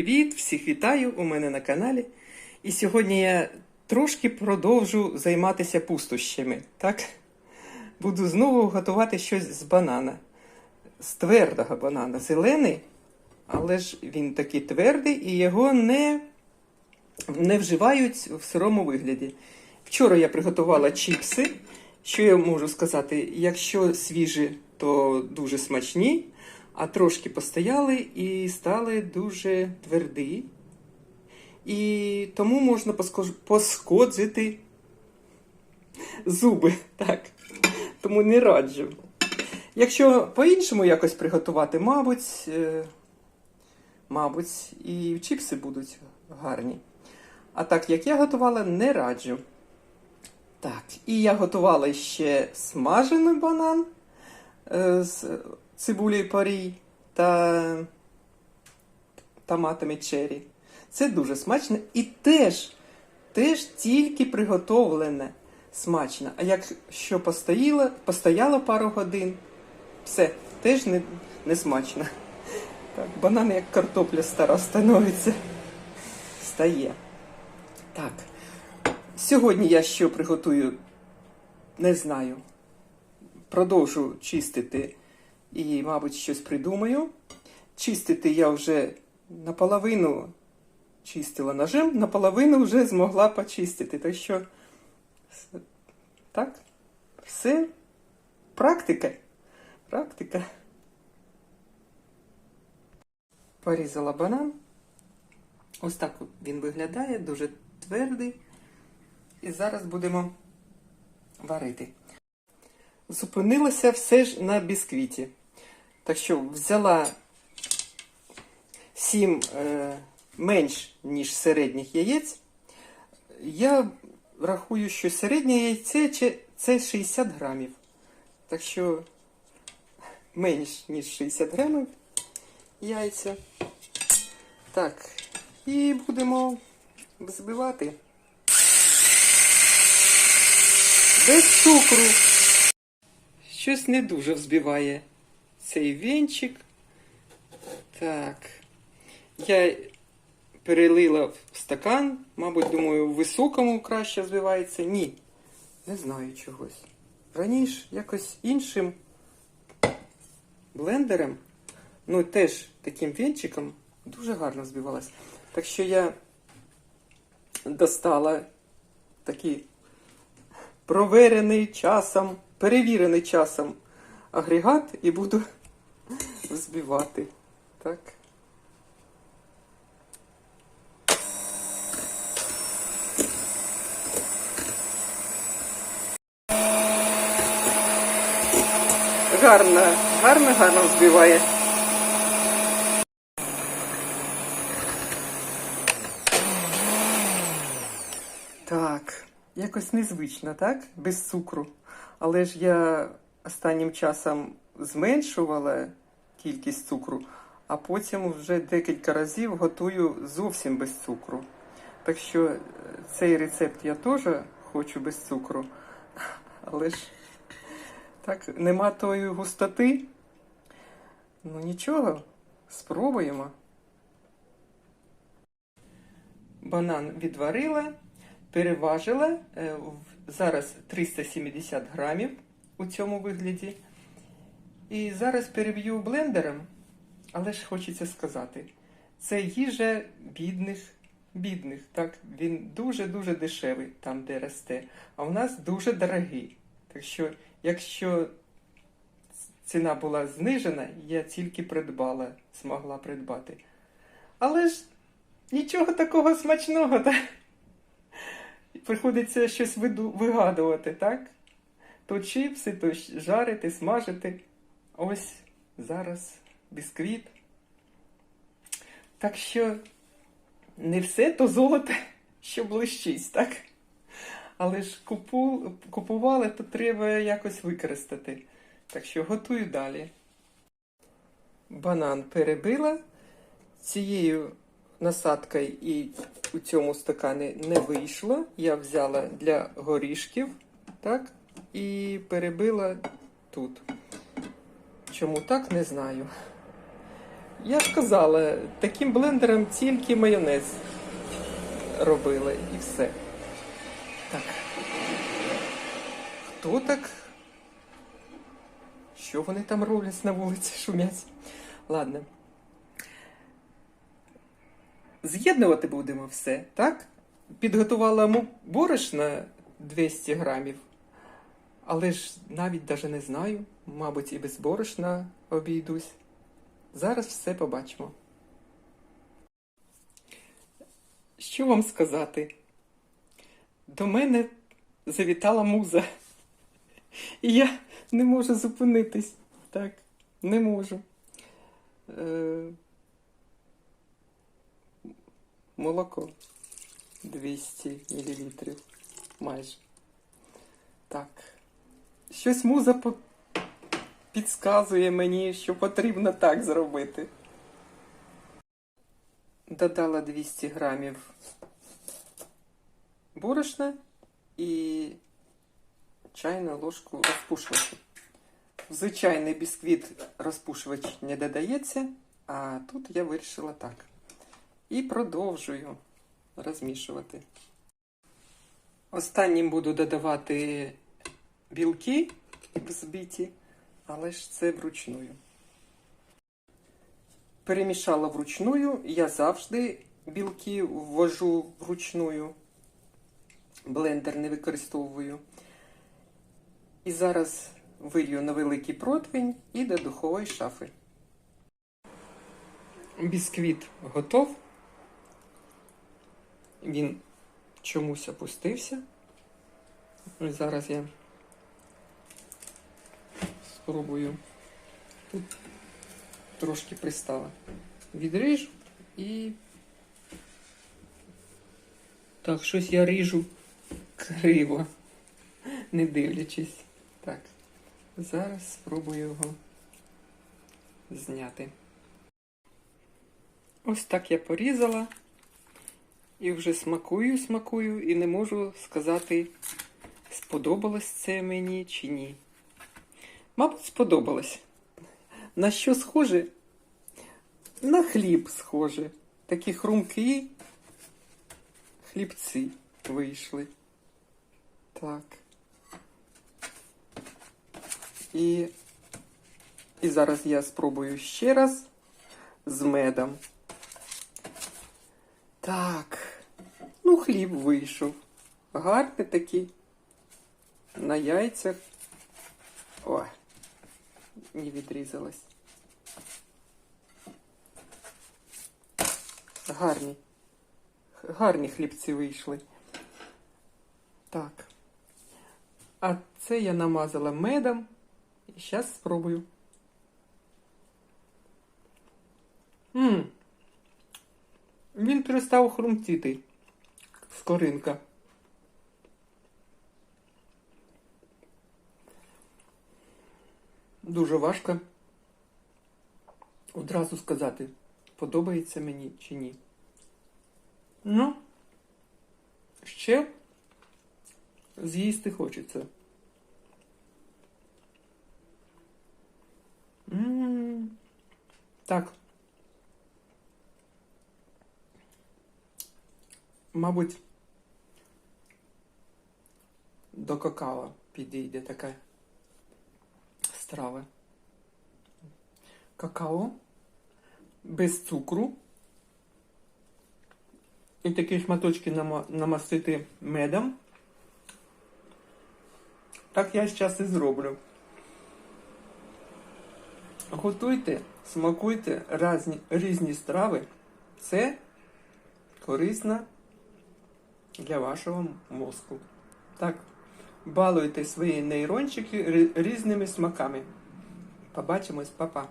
Привіт, всіх вітаю у мене на каналі. І сьогодні я трошки продовжу займатися пустощами. Так? Буду знову готувати щось з банана. З твердого банана. Зелений, але ж він такий твердий і його не, не вживають в сирому вигляді. Вчора я приготувала чіпси. Що я можу сказати? Якщо свіжі, то дуже смачні, а трошки постояли і стали дуже тверді. І тому можна поскоджити зуби. Так. Тому не раджу. Якщо по-іншому якось приготувати, мабуть, е, мабуть, і чіпси будуть гарні. А так як я готувала, не раджу. Так, і я готувала ще смажений банан е, з цибулею порій та томатами черрі. Це дуже смачно і теж, теж тільки приготовлене смачно. А якщо постояло, постояло пару годин, все, теж не, не смачно. Так, банан як картопля стара становиться. Стає. Так. Сьогодні я що приготую, не знаю. Продовжу чистити і, мабуть, щось придумаю. Чистити я вже наполовину чистила ножем, наполовину вже змогла почистити. Так що, так, все практика. Практика. Порізала банан. Ось так він виглядає, дуже твердий. І зараз будемо варити. Зупинилося все ж на бісквіті. Так що взяла 7 е, менш, ніж середніх яєць. Я рахую, що середнє яйце це 60 грамів. Так що менш, ніж 60 грамів яйця. Так, і будемо взбивати. Без цукру. Щось не дуже взбиває цей вінчик. Так. Я перелила в стакан. Мабуть, думаю, в високому краще взбивається. Ні. Не знаю чогось. Раніше якось іншим блендером, ну теж таким вінчиком, дуже гарно збивалась. Так що я достала такий проверений часом, перевірений часом агрегат і буду взбивати. Так. Гарно, гарно, гарно взбиває. Так, якось незвично, так? Без цукру. Але ж я останнім часом зменшувала кількість цукру, а потім вже декілька разів готую зовсім без цукру. Так що е, цей рецепт я теж хочу без цукру. Але ж так, нема тої густоти. Ну нічого, спробуємо. Банан відварила, переважила. е, Зараз 370 грамів у цьому вигляді. І зараз переб'ю блендером, але ж хочеться сказати, це їжа бідних, бідних. Так, він дуже-дуже дешевий там, де росте, а у нас дуже дорогий. Так що, якщо ціна була знижена, я тільки придбала, змогла придбати. Але ж нічого такого смачного, так? Приходиться щось вигадувати, так? То чіпси, то жарити, смажити. Ось зараз бісквіт. Так що не все то золото, що блищить, так? Але ж купу, купували, то треба якось використати. Так що готую далі. Банан перебила. Цією насадкою і у цьому стакані не вийшло. Я взяла для горішків, так, і перебила тут. Чому так, не знаю. Я ж казала, таким блендером тільки майонез робила і все. Так. Хто так? Що вони там роблять на вулиці, шумять? Ладно. З'єднувати будемо все, так? Підготувала борошна 200 грамів. Але ж навіть даже не знаю. Мабуть, і без борошна обійдусь. Зараз все побачимо. Що вам сказати? До мене завітала муза. І я не можу зупинитись. Так, не можу. Е... Молоко 200 мл. Майже. Так. Щось муза підказує мені, що потрібно так зробити. Додала 200 грамів борошна і чайну ложку розпушувача. В звичайний бісквіт розпушувач не додається, а тут я вирішила так. І продовжую розмішувати. Останнім буду додавати білки взбиті, але ж це вручную. Перемішала вручную, я завжди білки ввожу вручную, блендер не використовую. І зараз вилью на великий противень і до духової шафи. Бісквіт готов. Він чомусь опустився. Зараз я спробую. Тут трошки пристала. Відріжу і. Так, щось я ріжу криво, не дивлячись. Так, зараз спробую його зняти. Ось так я порізала. І вже смакую, смакую, і не можу сказати, сподобалось це мені чи ні. Мабуть, сподобалось. На що схоже? На хліб схоже. Такі хрумкі хлібці вийшли. Так. І, і зараз я спробую ще раз з медом. Так. Ну, хліб вийшов. Гарний такий. На яйцях. Ой, не відрізалась. Гарні. Гарні хлібці вийшли. Так. А це я намазала медом. І зараз спробую. Ммм. Він перестав хрумтіти. Скоринка. Дуже важко одразу сказати, подобається мені чи ні. Ну, ще з'їсти хочеться. М, Так. Мабуть, до какао підійде така страва. Какао без цукру. І такі шматочки нама- намастити медом. Так я зараз і зроблю. Готуйте, смакуйте різні, різні страви. Це корисно для вашого мозку. Так, балуйте свої нейрончики різними смаками. Побачимось, па-па.